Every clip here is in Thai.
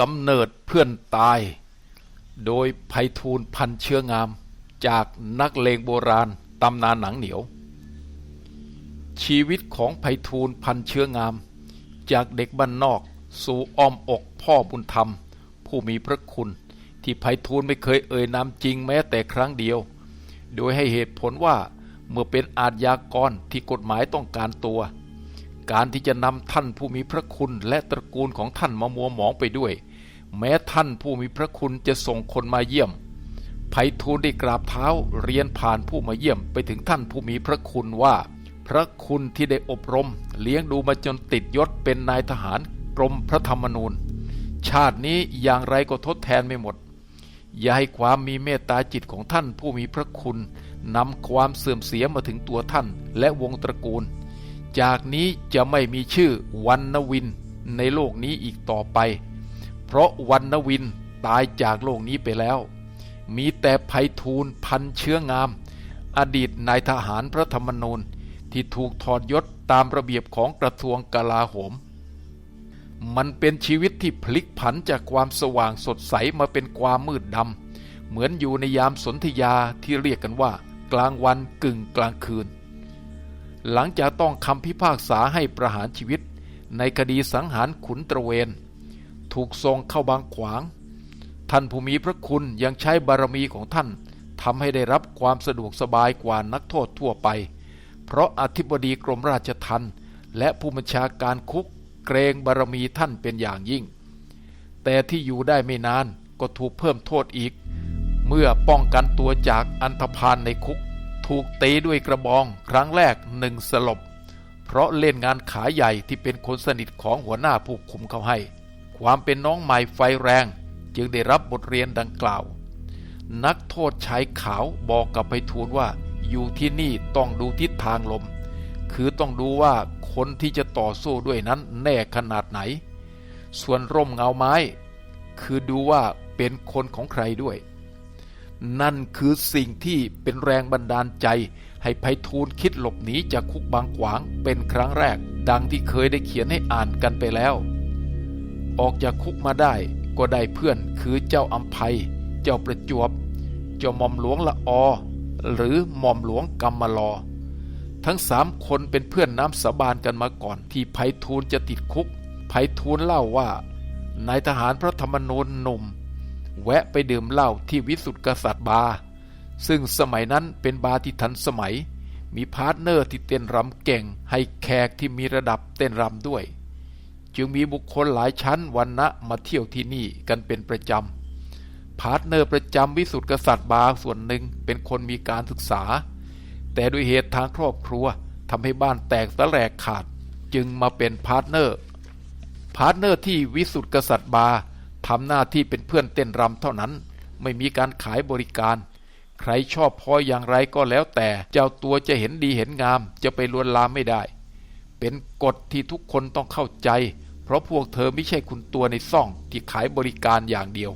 กำเนิดเพื่อนตาย โดยไพฑูรย์พันเชื้องาม จากนักเลงโบราณตำนานหนังเหนียว ชีวิตของไพฑูรย์พันเชื้องาม จากเด็กบ้านนอกสู่อ้อมอกพ่อบุญธรรม ผู้มีพระคุณ ที่ไพฑูรย์ไม่เคยเอ่ยนามจริงแม้แต่ครั้งเดียว โดยให้เหตุผลว่าเมื่อเป็นอาทยากรที่กฎหมายต้องการตัว การที่จะนำท่านผู้มีพระคุณและตระกูลของท่านมามัวหมองไปด้วย แม้ท่านผู้มีพระคุณจะส่งคนมาเยี่ยมไพฑูรย์ได้กราบเท้าเรียนผ่านผู้มาเยี่ยมไปถึงท่านผู้มีพระคุณว่า พระคุณที่ได้อบรม เลี้ยงดูมาจนติดยศเป็นนายทหารกรมพระธรรมนูญ ชาตินี้อย่างไรก็ทดแทนไม่หมด อย่าให้ความมีเมตตาจิตของท่านผู้มีพระคุณนำความเสื่อมเสียมาถึงตัวท่านและวงตระกูล จากนี้จะไม่มีชื่อวันนวินในโลกนี้อีกต่อไป เพราะวันนวินตายจากโลกนี้ไปแล้ว มีแต่ไพฑูรย์พันเชื้องาม อดีตนายทหารพระธรรมนูญที่ถูกถอดยศตามระเบียบของกระทรวงกลาโหม มันเป็นชีวิตที่พลิกผันจากความสว่างสดใสมาเป็นความมืดดำ เหมือนอยู่ในยามสนธยาที่เรียกกันว่า กลางวันกึ่งกลางคืน หลังจากต้องคำพิพากษาให้ประหารชีวิต ในคดีสังหารขุนตระเวน ถูกส่งเข้าบางขวาง ท่านผู้มีพระคุณยังใช้บารมีของท่านทำให้ได้รับความสะดวกสบายกว่านักโทษทั่วไป เพราะอธิบดีกรมราชทัณฑ์และผู้บัญชาการคุกเกรงบารมีท่านเป็นอย่างยิ่ง แต่ที่อยู่ได้ไม่นานก็ถูกเพิ่มโทษอีก เมื่อป้องกันตัวจากอันธพาลในคุก ถูกตีด้วยกระบองครั้งแรกหนึ่งสลบ เพราะเล่นงานขาใหญ่ที่เป็นคนสนิทของหัวหน้าผู้คุมเขาให้ ความเป็นน้องใหม่ไฟแรงจึงได้รับบทเรียนดังกล่าว นักโทษชายขาวบอกกับไพฑูรย์ว่าอยู่ที่นี่ต้องดูทิศทางลม คือต้องดูว่าคนที่จะต่อสู้ด้วยนั้นแน่ขนาดไหน ส่วนร่มเงาไม้ คือดูว่าเป็นคนของใครด้วย นั่นคือสิ่งที่เป็นแรงบันดาลใจ ให้ไพฑูรย์คิดหลบหนีจากคุกบางขวางเป็นครั้งแรก ดังที่เคยได้เขียนให้อ่านกันไปแล้ว ออกจากคุกมาได้ก็ได้เพื่อนคือเจ้าอัมภัย เจ้าประจวบ เจ้าหม่อมหลวงละอ หรือหม่อมหลวงกำมะลอ ทั้งสามคนเป็นเพื่อนน้ำสาบานกันมาก่อนที่ไพฑูรย์จะติดคุกไพฑูรย์เล่าว่านายทหารพระธรรมนูญหนุ่ม แวะไปดื่มเหล้าที่วิสุทธิกษัตริย์บาร์ซึ่งสมัยนั้นเป็นบาร์ที่ทันสมัย มีพาร์ทเนอร์ที่เต้นรำเก่ง ให้แขกที่มีระดับเต้นรำด้วย จึงมีบุคคลหลายชั้นวันนะมาเที่ยวที่นี่กันเป็นประจำพาร์ทเนอร์ประจำวิสุทธิกษัตริย์บาร์ส่วนหนึ่งเป็นคนมีการศึกษา แต่ด้วยเหตุทางครอบครัวทำให้บ้านแตกสแลกขาดจึงมาเป็นพาร์ทเนอร์พาร์ทเนอร์ที่วิสุทธิกษัตริย์บาทำหน้าที่เป็นเพื่อนเต้นรำเท่านั้น ไม่มีการขายบริการ ใครชอบพออย่างไรก็แล้วแต่ เจ้าตัวจะเห็นดีเห็นงาม จะไปลวนลามไม่ได้ เป็นกฎที่ทุกคนต้องเข้าใจ เพราะพวกเธอไม่ใช่คุณตัวในซ่องที่ขายบริการอย่างเดียว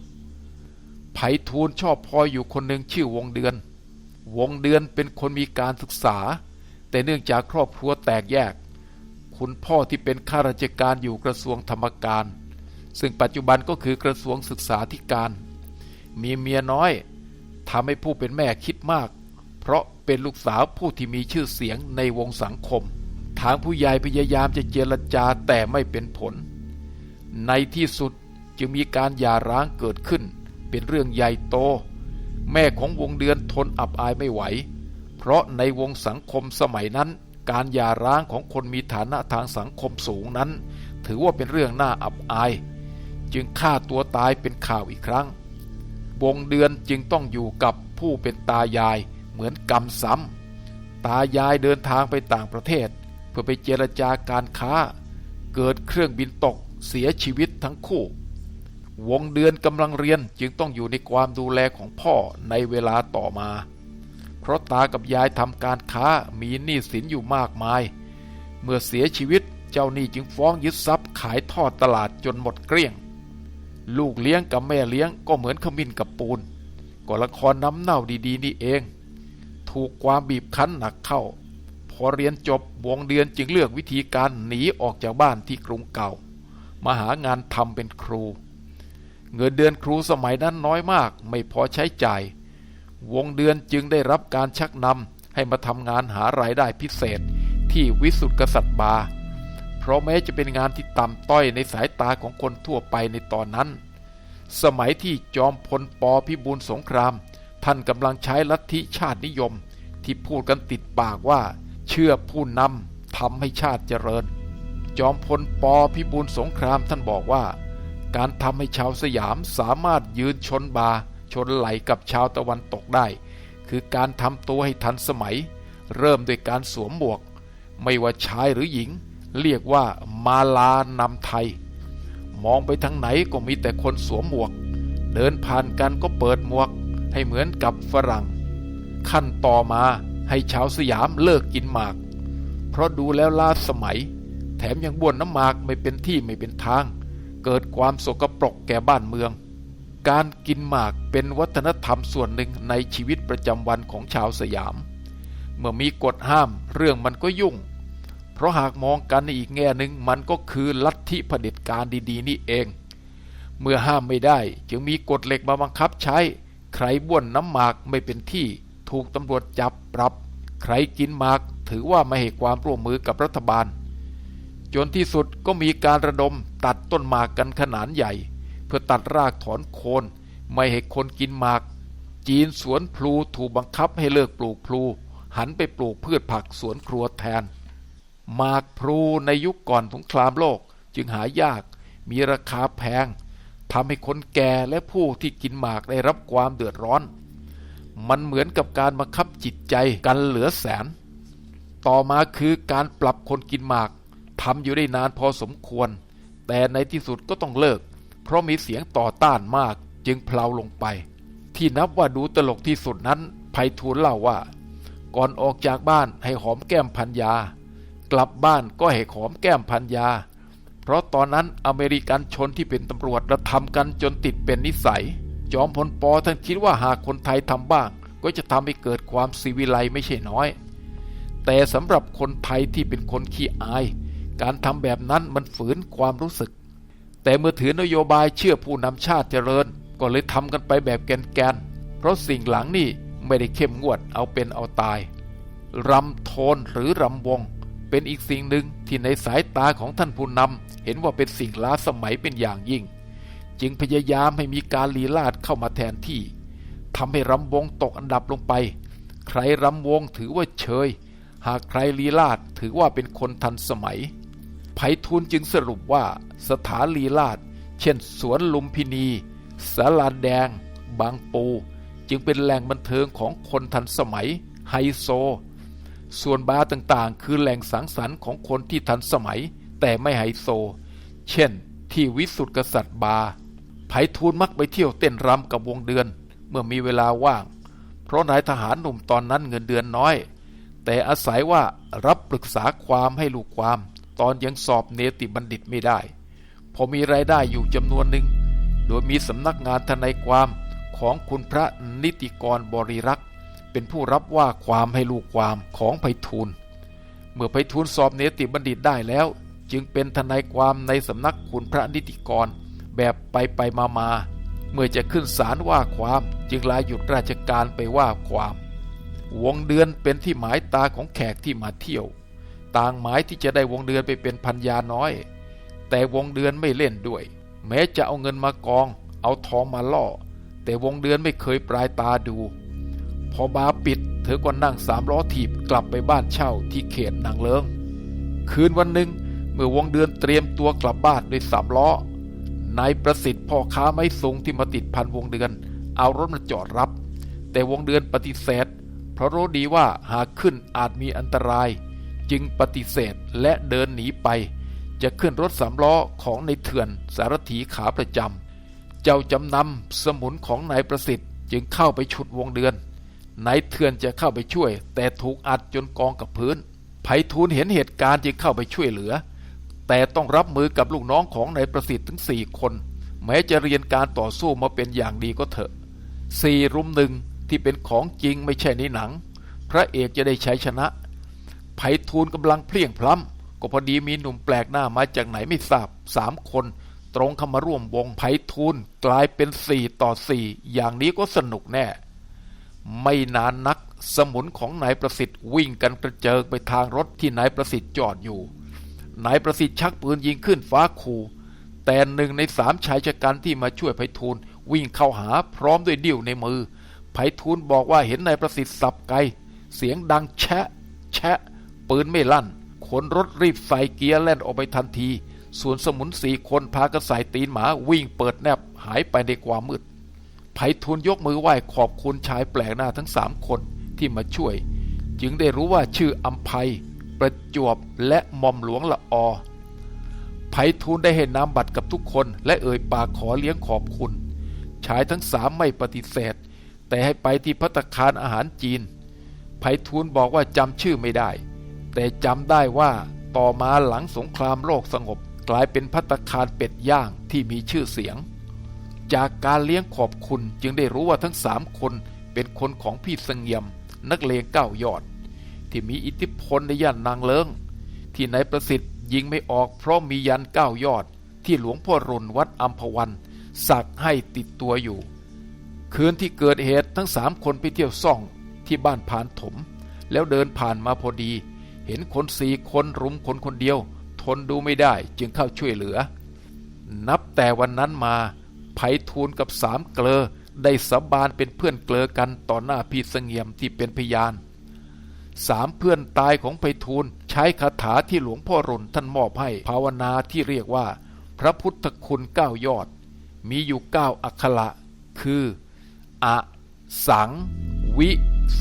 ไผ่ทูลชอบพออยู่คนหนึ่งชื่อวงเดือน วงเดือนเป็นคนมีการศึกษา แต่เนื่องจากครอบครัวแตกแยก คุณพ่อที่เป็นข้าราชการอยู่กระทรวงธรรมการ ซึ่งปัจจุบันก็คือกระทรวงศึกษาธิการ มีเมียน้อยทำให้ผู้เป็นแม่คิดมาก เพราะเป็นลูกสาวผู้ที่มีชื่อเสียงในวงสังคม ทางผู้ใหญ่พยายามจะเจรจาแต่ไม่เป็นผล ในที่สุดจึงมีการหย่าร้างเกิดขึ้น เป็นเรื่องใหญ่โต แม่ของวงเดือนทนอับอายไม่ไหว เพราะในวงสังคมสมัยนั้น การหย่าร้างของคนมีฐานะทางสังคมสูงนั้น ถือว่าเป็นเรื่องน่าอับอาย จึงฆ่าตัวตายเป็นข่าวอีกครั้ง วงเดือนจึงต้องอยู่กับผู้เป็นตายายเหมือนกรรมซ้ำตายายเดินทางไปต่างประเทศ เพื่อไปเจรจาการค้า เกิดเครื่องบินตกเสียชีวิตทั้งคู่ วงเดือนกำลังเรียนจึงต้องอยู่ในความดูแลของพ่อในเวลาต่อมา เพราะตากับยายทำการค้ามีหนี้สินอยู่มากมาย เมื่อเสียชีวิตเจ้าหนี้จึงฟ้องยึดทรัพย์ขายทอดตลาดจนหมดเกลี้ยง ลูกเลี้ยงกับแม่เลี้ยงก็เหมือนขมิ้นกับปูนก็ละครน้ำเน่าดีๆนี่เอง ถูกความบีบคั้นหนักเข้า พอเรียนจบวงเดือนจึงเลือกวิธีการหนีออกจากบ้านที่กรุงเก่า มาหางานทำเป็นครู เงินเดือนครูสมัยนั้นน้อยมากไม่พอใช้จ่าย วงเดือนจึงได้รับการชักนำให้มาทำงานหารายได้พิเศษที่วิสุทธิกษัตริย์บาร์เพราะแม้จะเป็นงานที่ต่ำต้อยในสายตาของคนทั่วไปในตอนนั้น สมัยที่จอมพลปพิบูลสงคราม ท่านกำลังใช้ลัทธิชาตินิยม ที่พูดกันติดปากว่า เชื่อผู้นำทำให้ชาติเจริญ จอมพลปพิบูลสงครามท่านบอกว่า การทำให้ชาวสยามสามารถยืนชนบา ชนไหลกับชาวตะวันตกได้ คือการทำตัวให้ทันสมัย เริ่มด้วยการสวมหมวก ไม่ว่าชายหรือหญิง เรียกว่ามาลานำไทย มองไปทางไหนก็มีแต่คนสวมหมวก เดินผ่านกันก็เปิดหมวกให้เหมือนกับฝรั่ง ขั้นต่อมา ให้ชาวสยามเลิกกินหมาก เพราะดูแล้วล้าสมัย แถมยังบ้วนน้ำหมากไม่เป็นที่ไม่เป็นทาง เกิดความสกปรกแก่บ้านเมือง การกินหมากเป็นวัฒนธรรมส่วนหนึ่งในชีวิตประจำวันของชาวสยาม เมื่อมีกฎห้ามเรื่องมันก็ยุ่ง เพราะหากมองกันในอีกแง่หนึ่งมันก็คือลัทธิเผด็จการดีๆ นี่เอง เมื่อห้ามไม่ได้จึงมีกฎเหล็กมาบังคับใช้ใครบ้วนน้ำหมากไม่เป็นที่ ถูกตำรวจจับปรับ ใครกินหมากถือว่าไม่ให้ความร่วมมือกับรัฐบาล จนที่สุดก็มีการระดมตัดต้นหมากกันขนาดใหญ่ เพื่อตัดรากถอนโคน ไม่ให้คนกินหมาก จีนสวนพลูถูกบังคับให้เลิกปลูกพลู หันไปปลูกพืชผักสวนครัวแทน หมากพลูในยุคก่อนสงครามโลกจึงหายากมีราคาแพงทำให้คนแก่และผู้ที่กินหมากได้รับความเดือดร้อน มันเหมือนกับการบังคับจิตใจกันเหลือแสน ต่อมาคือการปรับคนกินหมากทำอยู่ได้นานพอสมควร แต่ในที่สุดก็ต้องเลิก เพราะมีเสียงต่อต้านมากจึงเพลาลงไป ที่นับว่าดูตลกที่สุดนั้นไพฑูรย์เล่าว่า ก่อนออกจากบ้านให้หอมแก้มพันยา กลับบ้านก็ให้หอมแก้มพันยา เพราะตอนนั้นอเมริกันชนที่เป็นตำรวจระทำกันจนติดเป็นนิสัย จอมพลปอท่านคิดว่าหากคนไทยทำบ้าง ก็จะทำให้เกิดความซีวิไลไม่ใช่น้อย แต่สำหรับคนไทยที่เป็นคนขี้อาย การทำแบบนั้นมันฝืนความรู้สึก แต่เมื่อถือนโยบายเชื่อผู้นำชาติเจริญ ก็เลยทำกันไปแบบแกนๆเพราะสิ่งหลังนี่ไม่ได้เข้มงวดเอาเป็นเอาตายรำโทนหรือรำวง เป็นอีกสิ่งหนึ่งที่ในสายตาของท่านผู้นำเห็นว่าเป็นสิ่งล้าสมัยเป็นอย่างยิ่ง จึงพยายามให้มีการลีลาดเข้ามาแทนที่ทำให้รำวงตกอันดับลงไป ใครรำวงถือว่าเชยหากใครลีลาดถือว่าเป็นคนทันสมัยไพฑูรย์จึงสรุปว่าสถานลีลาด เช่น สวนลุมพินีสาลาแดง บางปู จึงเป็นแหล่งบันเทิงของคนทันสมัย ไฮโซ ส่วนบาร์ต่างๆ คือแหล่งสังสรรค์ของคนที่ทันสมัย แต่ไม่ไฮโซ เช่น ที่วิสุทธิกษัตริย์บาร์ ไพฑูรย์มักไปเที่ยวเต้นรำกับวงเดือน เมื่อมีเวลาว่าง เพราะนายทหารหนุ่มตอนนั้นเงินเดือนน้อย แต่อาศัยว่ารับปรึกษาความให้ลูกความ ตอนยังสอบเนติบัณฑิตไม่ได้ พอมีรายได้อยู่จำนวนหนึ่ง โดยมีสำนักงานทนายความของคุณพระนิติกรบริรักษ์ เป็นผู้รับว่าความให้ลูกความของไพฑูรย์เมื่อไพฑูรย์สอบเนติบัณฑิตได้แล้ว จึงเป็นทนายความในสำนักคุณพระนิติกร แบบไปไปมามาเมื่อจะขึ้นศาลว่าความจึงลาหยุดราชการไปว่าความ วงเดือนเป็นที่หมายตาของแขกที่มาเที่ยว ต่างหมายที่จะได้วงเดือนไปเป็นพันยาน้อย แต่วงเดือนไม่เล่นด้วย แม้จะเอาเงินมากอง เอาทองมาล่อ แต่วงเดือนไม่เคยปลายตาดู พอบาปิดเธอก็นั่งสามล้อถีบกลับไปบ้านเช่าที่เขตนางเลิง คืนวันหนึ่งเมื่อวงเดือนเตรียมตัวกลับบ้านด้วยสามล้อ นายประสิทธิ์พ่อค้าไม้สูงที่มาติดพันวงเดือน เอารถมาจอดรับ แต่วงเดือนปฏิเสธ เพราะรู้ดีว่าหากขึ้นอาจมีอันตราย จึงปฏิเสธและเดินหนีไป จะขึ้นรถสามล้อของในเถื่อนสารถีขาประจำเจ้าจำนำสมุนของนายประสิทธิ์ จึงเข้าไปฉุดวงเดือนนายเถื่อนจะเข้าไปช่วย แต่ถูกอัดจนกองกับพื้นไพฑูรย์เห็นเหตุการณ์จึงเข้าไปช่วยเหลือ แต่ต้องรับมือกับลูกน้องของนายประสิทธิ์ถึงสี่คน แม้จะเรียนการต่อสู้มาเป็นอย่างดีก็เถอะสี่รุมหนึ่งที่เป็นของจริงไม่ใช่ในหนัง พระเอกจะได้ใช้ชนะไพฑูรย์กำลังเพลียงพล้ำก็พอดีมีหนุ่มแปลกหน้ามาจากไหนไม่ทราบสามคนตรงเข้ามาร่วมวงไพฑูรย์กลายเป็นสี่ต่อสี่อย่างนี้ก็สนุกแน่ ไม่นานนักสมุนของนายประสิทธิ์วิ่งกันกระเจิงไปทางรถที่นายประสิทธิ์จอดอยู่ นายประสิทธิ์ชักปืนยิงขึ้นฟ้าคูแต่หนึ่งในสามชายชะกันที่มาช่วยไพฑูรย์วิ่งเข้าหาพร้อมด้วยดิ้วในมือไพฑูรย์บอกว่าเห็นนายประสิทธิ์สับไกเสียงดังแชะ แชะ ปืนไม่ลั่นขนรถรีบใส่เกียร์แล่นออกไปทันที ส่วนสมุนสี่คนพากระใส่ตีนหมาวิ่งเปิดแนบหายไปในความมืดไพฑูรย์ยกมือไหว้ขอบคุณชายแปลกหน้าทั้งสามคนที่มาช่วย จึงได้รู้ว่าชื่ออัมภัย ประจวบและหม่อมหลวงละอไพฑูรย์ได้เห็นนามบัตรกับทุกคน และเอ่ยปากขอเลี้ยงขอบคุณ ชายทั้งสามไม่ปฏิเสธ แต่ให้ไปที่พัตคารอาหารจีนไพฑูรย์บอกว่าจำชื่อไม่ได้ แต่จำได้ว่าต่อมาหลังสงครามโลกสงบกลายเป็นพัตคารเป็ดย่างที่มีชื่อเสียง จากการเลี้ยงขอบคุณจึงได้รู้ว่าทั้งสามคนเป็นคนของพี่เสงียม นักเลงเก้ายอด ที่มีอิทธิพลในย่านนางเลิง ที่นายประสิทธิ์ยิงไม่ออกเพราะมียันเก้ายอด ที่หลวงพ่อรุนวัดอัมพวัน สักให้ติดตัวอยู่ คืนที่เกิดเหตุทั้งสามคนไปเที่ยวซ่องที่บ้านผ่านถม แล้วเดินผ่านมาพอดี เห็นคนสี่คนรุมคนคนเดียว ทนดูไม่ได้จึงเข้าช่วยเหลือ นับแต่วันนั้นมาไพฑูรย์กับสามเกลอได้สาบานเป็นเพื่อนเกลอกันต่อหน้าพี่เสงียมที่เป็นพยาน สามเพื่อนตายของไพฑูรย์ใช้คาถาที่หลวงพ่อรนท่านมอบให้ภาวนาที่เรียกว่า พระพุทธคุณเก้ายอด มีอยู่เก้าอักขระคืออะสัง วิ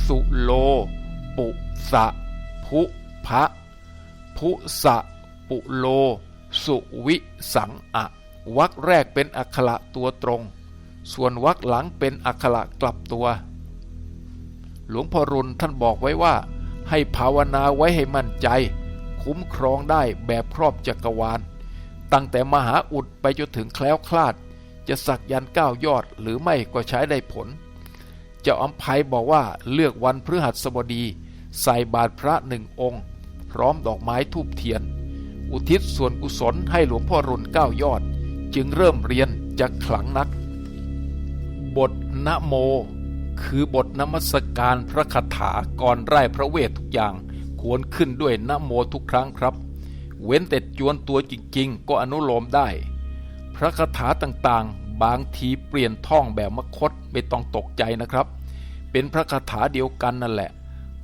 สุโล ปุสะพุพะพุสะปุโล สุวิสังอะวักแรกเป็นอักขระตัวตรง ส่วนวักหลังเป็นอักขระกลับตัว หลวงพ่อรุนท่านบอกไว้ว่า ให้ภาวนาไว้ให้มั่นใจ คุ้มครองได้แบบครอบจักรวาล ตั้งแต่มหาอุดไปจนถึงแคล้วคลาด จะสักยันก้ายอดหรือไม่ก็ใช้ได้ผล เจ้าอัมภัยบอกว่าเลือกวันพฤหัสบดี ใส่บาตรพระหนึ่งองค์ พร้อมดอกไม้ทูบเทียน อุทิศส่วนกุศลให้หลวงพ่อรุนเก้ายอด จึงเริ่มเรียนจากขลังนัก บทนะโม คือบทนมัสการพระคาถาก่อนไร้พระเวททุกอย่าง ควรขึ้นด้วยนโมทุกครั้งครับ เว้นแต่จวนตัวจริงๆ ก็อนุโลมได้ พระคาถาต่างๆ บางทีเปลี่ยนท่องแบบมคตไม่ต้องตกใจนะครับ เป็นพระคาถาเดียวกันนั่นแหละ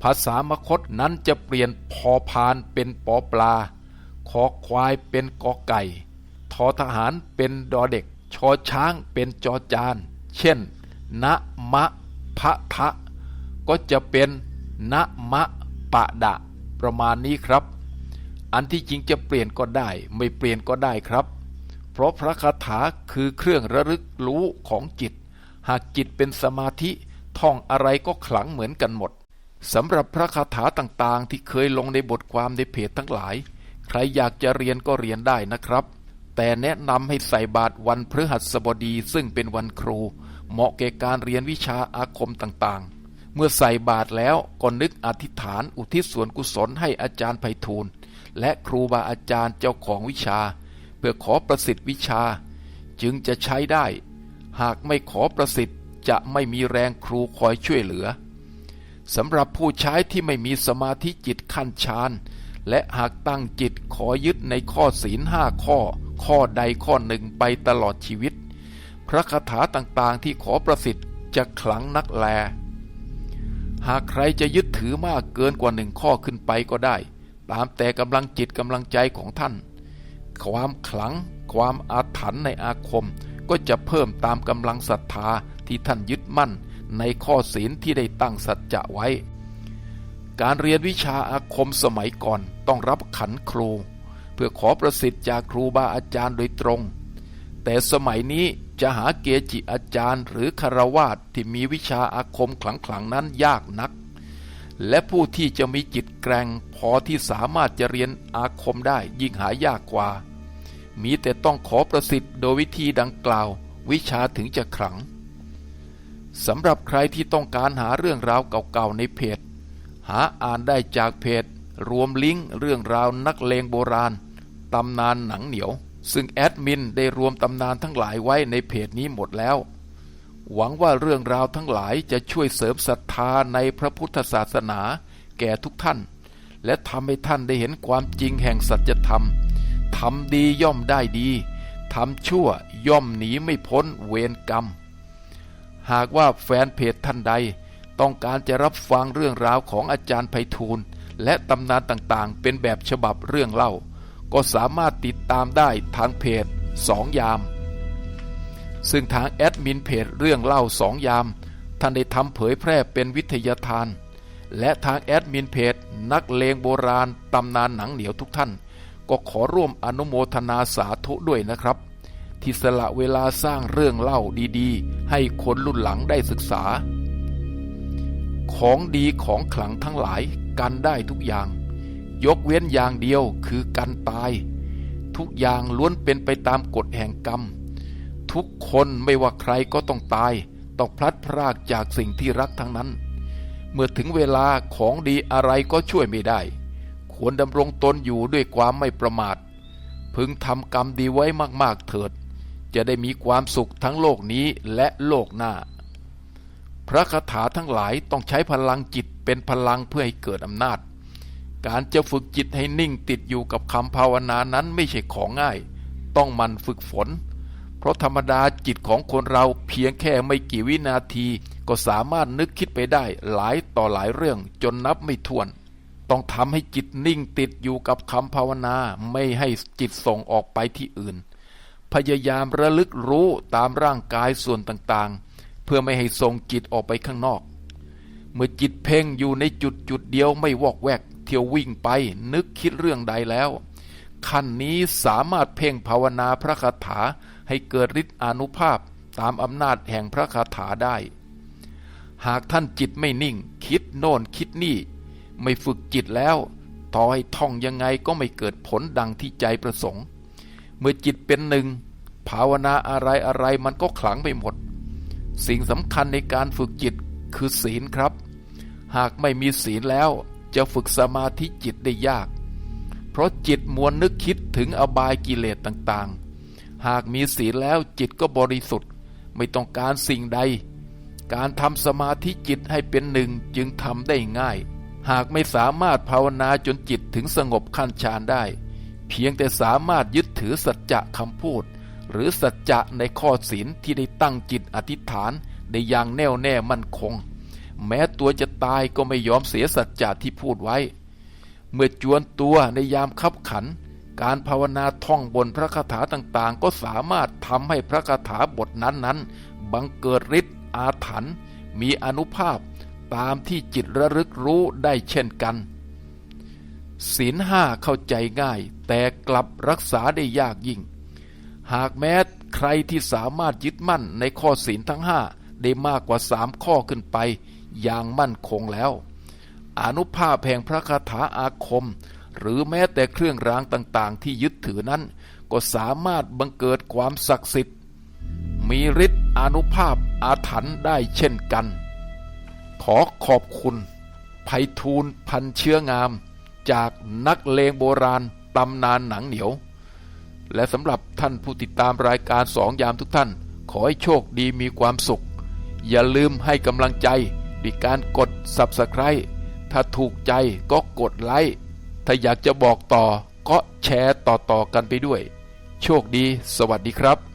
ภาษามคตนั้นจะเปลี่ยนพอพานเป็นปอปลาคอควายเป็นกอไก่ทอทหารเป็นดอเด็ก ชอช้างเป็นจอจาน เช่น นะมะ พะทะ ก็จะเป็นนะมะปะดะ ประมาณนี้ครับ อันที่จริงจะเปลี่ยนก็ได้ ไม่เปลี่ยนก็ได้ครับ เพราะพระคาถาคือเครื่องระลึกรู้ของจิต หากจิตเป็นสมาธิท่องอะไรก็ขลังเหมือนกันหมดสำหรับพระคาถาต่างๆ ที่เคยลงในบทความในเพจทั้งหลาย ใครอยากจะเรียนก็เรียนได้นะครับ แต่แนะนำให้ใส่บาตรวันพฤหัสบดีซึ่งเป็นวันครู เหมาะแก่การเรียนวิชาอาคมต่างๆ เมื่อใส่บาตรแล้วก็นึกอธิษฐานอุทิศส่วนกุศลให้อาจารย์ไพฑูรย์และครูบาอาจารย์เจ้าของวิชา เพื่อขอประสิทธิ์วิชา จึงจะใช้ได้ หากไม่ขอประสิทธิ์จะไม่มีแรงครูคอยช่วยเหลือสำหรับผู้ใช้ที่ไม่มีสมาธิจิตขั้นฌานและหากตั้งจิตขอยึดในข้อศีลห้าข้อ ข้อใดข้อหนึ่งไปตลอดชีวิต พระคาถาต่างๆที่ขอประสิทธิ์จะขลังนักแล หากใครจะยึดถือมากเกินกว่าหนึ่งข้อขึ้นไปก็ได้ ตามแต่กำลังจิตกำลังใจของท่าน ความขลัง ความอาถรรพ์ในอาคมก็จะเพิ่มตามกำลังศรัทธาที่ท่านยึดมั่นในข้อศีลที่ได้ตั้งสัจจะไว้ การเรียนวิชาอาคมสมัยก่อนต้องรับขันครู เพื่อขอประสิทธิ์จากครูบาอาจารย์โดยตรง แต่สมัยนี้จะหาเกจิอาจารย์หรือคารวาสที่มีวิชาอาคมขลังๆนั้นยากนัก และผู้ที่จะมีจิตแกร่งพอที่สามารถจะเรียนอาคมได้ยิ่งหายากกว่า มีแต่ต้องขอประสิทธิ์โดยวิธีดังกล่าว วิชาถึงจะขลังสำหรับใครที่ต้องการหาเรื่องราวเก่าๆในเพจ หาอ่านได้จากเพจ รวมลิงก์เรื่องราวนักเลงโบราณตำนานหนังเหนียว ซึ่งแอดมินได้รวมตำนานทั้งหลายไว้ในเพจนี้หมดแล้ว หวังว่าเรื่องราวทั้งหลายจะช่วยเสริมศรัทธาในพระพุทธศาสนาแก่ทุกท่าน และทำให้ท่านได้เห็นความจริงแห่งสัจธรรมทำดีย่อมได้ดีทำชั่วย่อมหนีไม่พ้นเวรกรรม หากว่าแฟนเพจท่านใด ต้องการจะรับฟังเรื่องราวของอาจารย์ไพฑูรย์และตำนานต่างๆ เป็นแบบฉบับเรื่องเล่า ก็สามารถติดตามได้ทางเพจสองยาม ซึ่งทางแอดมินเพจเรื่องเล่าสองยาม ท่านได้ทำเผยแพร่เป็นวิทยาทาน และทางแอดมินเพจนักเลงโบราณตำนานหนังเหนียวทุกท่าน ก็ขอร่วมอนุโมทนาสาธุด้วยนะครับ ที่สละเวลาสร้างเรื่องเล่าดีๆ ให้คนรุ่นหลังได้ศึกษา ของดีของขลังทั้งหลายกันได้ทุกอย่าง ยกเว้นอย่างเดียวคือกันตาย ทุกอย่างล้วนเป็นไปตามกฎแห่งกรรม ทุกคนไม่ว่าใครก็ต้องตาย ต้องพลัดพรากจากสิ่งที่รักทั้งนั้น เมื่อถึงเวลาของดีอะไรก็ช่วยไม่ได้ ควรดำรงตนอยู่ด้วยความไม่ประมาท พึงทำกรรมดีไว้มากๆเถิด จะได้มีความสุขทั้งโลกนี้และโลกหน้า พระคาถาทั้งหลายต้องใช้พลังจิตเป็นพลังเพื่อให้เกิดอำนาจ การจะฝึกจิตให้นิ่งติดอยู่กับคำภาวนานั้นไม่ใช่ของง่าย ต้องมันฝึกฝน เพราะธรรมดาจิตของคนเราเพียงแค่ไม่กี่วินาที ก็สามารถนึกคิดไปได้หลายต่อหลายเรื่องจนนับไม่ถ้วน ต้องทำให้จิตนิ่งติดอยู่กับคำภาวนาไม่ให้จิตส่งออกไปที่อื่น พยายามระลึกรู้ตามร่างกายส่วนต่างๆ เพื่อไม่ให้ส่งจิตออกไปข้างนอก เมื่อจิตเพ่งอยู่ในจุดจุดเดียวไม่วอกแวก เที่ยววิ่งไป นึกคิดเรื่องใดแล้ว ขั้นนี้สามารถเพ่งภาวนาพระคาถาให้เกิดฤทธิ์อนุภาพตามอำนาจแห่งพระคาถาได้ หากท่านจิตไม่นิ่ง คิดโน่นคิดนี่ ไม่ฝึกจิตแล้ว ต่อให้ท่องยังไงก็ไม่เกิดผลดังที่ใจประสงค์ เมื่อจิตเป็นหนึ่ง ภาวนาอะไรอะไรมันก็ขลังไปหมด สิ่งสำคัญในการฝึกจิตคือศีลครับ หากไม่มีศีลแล้ว จะฝึกสมาธิจิตได้ยาก เพราะจิตมวนนึกคิดถึงอบายกิเลสต่างๆ หากมีศีลแล้วจิตก็บริสุทธิ์ไม่ต้องการสิ่งใด การทำสมาธิจิตให้เป็นหนึ่งจึงทำได้ง่าย หากไม่สามารถภาวนาจนจิตถึงสงบขั้นฌานได้ เพียงแต่สามารถยึดถือสัจจะคำพูด หรือสัจจะในข้อศีลที่ได้ตั้งจิตอธิษฐานได้อย่างแน่วแน่มั่นคง แม้ตัวจะตายก็ไม่ยอมเสียสัจจะที่พูดไว้ เมื่อจวนตัวในยามขับขัน การภาวนาท่องบนพระคาถาต่างๆ ก็สามารถทำให้พระคาถาบทนั้นๆ บังเกิดฤทธิ์อาถรรพ์มีอนุภาพตามที่จิตระลึกรู้ได้เช่นกัน ศีลห้าเข้าใจง่าย แต่กลับรักษาได้ยากยิ่ง หากแม้ใครที่สามารถยึดมั่นในข้อศีลทั้งห้าได้มากกว่าสามข้อขึ้นไป อย่างมั่นคงแล้ว อนุภาพแห่งพระคาถาอาคม หรือแม้แต่เครื่องรางต่างๆ ที่ยึดถือนั้น ก็สามารถบังเกิดความศักดิ์สิทธิ์ มีฤทธิ์อนุภาพอาถรรพ์ได้เช่นกัน ขอขอบคุณไพฑูรย์พันเชื้องาม จากนักเลงโบราณตำนานหนังเหนียว และสำหรับท่านผู้ติดตามรายการสองยามทุกท่าน ขอให้โชคดีมีความสุข อย่าลืมให้กำลังใจ ด้วยการกด Subscribe ถ้าถูกใจก็กดไลค์ ถ้าอยากจะบอกต่อก็แชร์ต่อๆกันไปด้วย โชคดี สวัสดีครับ